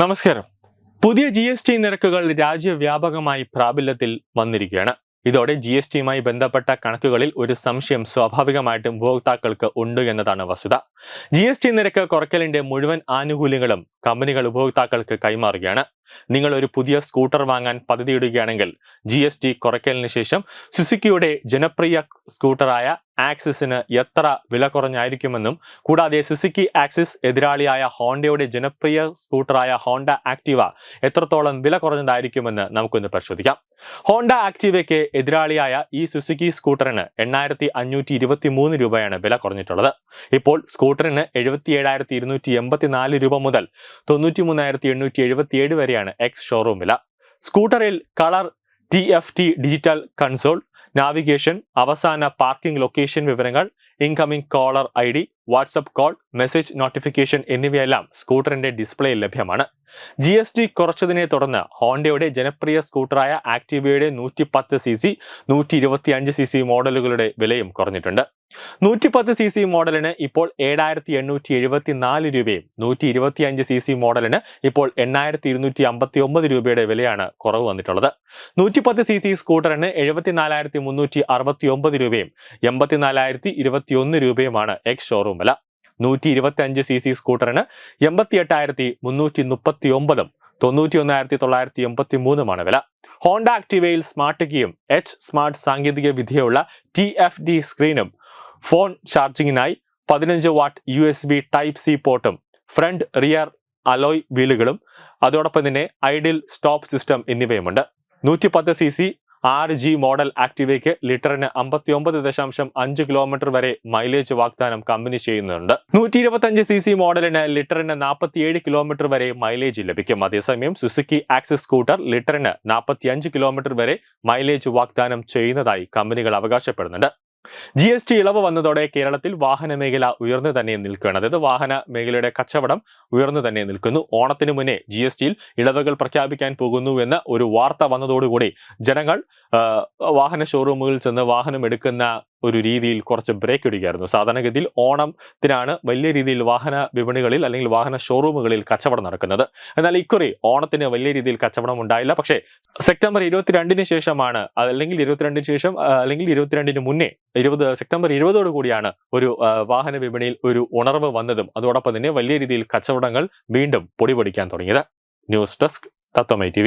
നമസ്കാരം. പുതിയ G S T നിരക്കുകൾ രാജ്യവ്യാപകമായി പ്രാബല്യത്തിൽ വന്നിരിക്കുകയാണ്. ഇതോടെ ജി എസ് ടിയുമായി ബന്ധപ്പെട്ട കണക്കുകളിൽ ഒരു സംശയം സ്വാഭാവികമായിട്ടും ഉപഭോക്താക്കൾക്ക് ഉണ്ട് എന്നതാണ് വസ്തുത. ജി എസ് ടി നിരക്ക് കുറയ്ക്കലിന്റെ മുഴുവൻ ആനുകൂല്യങ്ങളും കമ്പനികൾ ഉപഭോക്താക്കൾക്ക് കൈമാറുകയാണ്. നിങ്ങൾ ഒരു പുതിയ സ്കൂട്ടർ വാങ്ങാൻ പദ്ധതിയിടുകയാണെങ്കിൽ ജി എസ് ടി കുറയ്ക്കലിന് ശേഷം സുസുക്കിയുടെ ജനപ്രിയ സ്കൂട്ടറായ ആക്സിസിന് എത്ര വില കുറഞ്ഞായിരിക്കുമെന്നും കൂടാതെ സുസുക്കി ആക്സിസ് എതിരാളിയായ ഹോണ്ടയുടെ ജനപ്രിയ സ്കൂട്ടറായ ഹോണ്ട ആക്ടിവ എത്രത്തോളം വില കുറഞ്ഞതായിരിക്കുമെന്ന് നമുക്കൊന്ന് പരിശോധിക്കാം. ഹോണ്ട ആക്ടിവയ്ക്ക് എതിരാളിയായ ഈ സുസുക്കി സ്കൂട്ടറിന് എണ്ണായിരത്തി അഞ്ഞൂറ്റി ഇരുപത്തി മൂന്ന് രൂപയാണ് വില കുറഞ്ഞിട്ടുള്ളത്. ഇപ്പോൾ സ്കൂട്ടറിന് എഴുപത്തി ഇരുന്നൂറ്റി എൺപത്തിനാല് രൂപ മുതൽ തൊണ്ണൂറ്റി മൂന്നായിരത്തി എണ്ണൂറ്റി എഴുപത്തിയേഴ് വരെയാണ് എക്സ് ഷോറൂം വില. സ്കൂട്ടറിൽ colour T F T digital console navigation അവസാന പാർക്കിംഗ് ലൊക്കേഷൻ വിവരങ്ങൾ incoming caller I D WhatsApp call message notification എന്നിവയെല്ലാം സ്കൂട്ടറിന്റെ ഡിസ്പ്ലേയിൽ ലഭ്യമാണ്. ജി എസ് ടി കുറച്ചതിനെ തുടർന്ന് ഹോണ്ടയുടെ ജനപ്രിയ സ്കൂട്ടറായ ആക്ടിവയുടെ നൂറ്റി പത്ത് സി സി നൂറ്റി ഇരുപത്തി അഞ്ച് സി സി മോഡലുകളുടെ വിലയും കുറഞ്ഞിട്ടുണ്ട്. നൂറ്റി പത്ത് സി സി മോഡലിന് ഇപ്പോൾ ഏഴായിരത്തി എണ്ണൂറ്റി എഴുപത്തി നാല് രൂപയും നൂറ്റി ഇരുപത്തി അഞ്ച് സി സി മോഡലിന് ഇപ്പോൾ എണ്ണായിരത്തി ഇരുന്നൂറ്റി അമ്പത്തി ഒമ്പത് രൂപയുടെ വിലയാണ് കുറവ് വന്നിട്ടുള്ളത്. നൂറ്റി പത്ത് സി സി സ്കൂട്ടറിന് എഴുപത്തിനാലായിരത്തി മുന്നൂറ്റി അറുപത്തി ഒമ്പത് രൂപയും എൺപത്തിനാലായിരത്തി ഇരുപത്തി ഒന്ന് രൂപയുമാണ് എക്സ് ഷോറൂം വില. നൂറ്റി ഇരുപത്തി അഞ്ച് സി സി സ്കൂട്ടറിന് എൺപത്തി എട്ടായിരത്തി മുന്നൂറ്റി മുപ്പത്തി ഒമ്പതും തൊണ്ണൂറ്റി ഒന്നായിരത്തി തൊള്ളായിരത്തി എൺപത്തി മൂന്നുമാണ് വില. ഹോണ്ട ആക്ടിവയിൽ സ്മാർട്ട് കീയും എച്ച് സ്മാർട്ട് സാങ്കേതിക വിദ്യയുള്ള ടി എഫ് ഡി സ്ക്രീനും ഫോൺ ചാർജിങ്ങിനായി പതിനഞ്ച് watt U S B type C പോർട്ടും front rear alloy വീലുകളും അതോടൊപ്പം തന്നെ ഐഡിൽ സ്റ്റോപ്പ് സിസ്റ്റം എന്നിവയുമുണ്ട്. നൂറ്റി പത്ത് സി സി ആറ് ജി മോഡൽ ആക്ടിവയ്ക്ക് ലിറ്ററിന് അമ്പത്തി ഒമ്പത് ദശാംശം അഞ്ച് കിലോമീറ്റർ വരെ മൈലേജ് വാഗ്ദാനം കമ്പനി ചെയ്യുന്നുണ്ട്. നൂറ്റി ഇരുപത്തഞ്ച് സി സി മോഡലിന് ലിറ്ററിന് നാൽപ്പത്തിയേഴ് കിലോമീറ്റർ വരെ മൈലേജ് ലഭിക്കും. അതേസമയം സുസുക്കി ആക്സിസ് സ്കൂട്ടർ ലിറ്ററിന് നാൽപ്പത്തിയഞ്ച് കിലോമീറ്റർ വരെ മൈലേജ് വാഗ്ദാനം ചെയ്യുന്നതായി കമ്പനികൾ അവകാശപ്പെടുന്നുണ്ട്. ജി എസ് ടി ഇളവ് വന്നതോടെ കേരളത്തിൽ വാഹന മേഖല ഉയർന്നു തന്നെ നിൽക്കുകയാണ്. അതായത് വാഹന മേഖലയുടെ കച്ചവടം ഉയർന്നു തന്നെ നിൽക്കുന്നു. ഓണത്തിന് മുന്നേ ജി എസ് ടിയിൽ ഇളവുകൾ പ്രഖ്യാപിക്കാൻ പോകുന്നു എന്ന ഒരു വാർത്ത വന്നതോടുകൂടി ജനങ്ങൾ വാഹന ഷോറൂമുകളിൽ ചെന്ന് വാഹനം എടുക്കുന്ന ഒരു രീതിയിൽ കുറച്ച് ബ്രേക്ക് ഇടുകയായിരുന്നു. സാധാരണഗതിയിൽ ഓണത്തിനാണ് വലിയ രീതിയിൽ വാഹന വിപണികളിൽ അല്ലെങ്കിൽ വാഹന ഷോറൂമുകളിൽ കച്ചവടം നടക്കുന്നത്. എന്നാൽ ഇക്കുറി ഓണത്തിന് വലിയ രീതിയിൽ കച്ചവടം ഉണ്ടായില്ല. പക്ഷേ സെപ്റ്റംബർ ഇരുപത്തിരണ്ടിന് ശേഷമാണ് അല്ലെങ്കിൽ ഇരുപത്തിരണ്ടിന് ശേഷം അല്ലെങ്കിൽ ഇരുപത്തിരണ്ടിന് മുന്നേ ഇരുപത് സെപ്റ്റംബർ ഇരുപതോടു കൂടിയാണ് ഒരു വാഹന വിപണിയിൽ ഒരു ഉണർവ് വന്നതും അതോടൊപ്പം തന്നെ വലിയ രീതിയിൽ കച്ചവടങ്ങൾ വീണ്ടും പൊടിപൊടിക്കാൻ തുടങ്ങിയത്. ന്യൂസ് ഡെസ്ക് തത്വമൈ ടി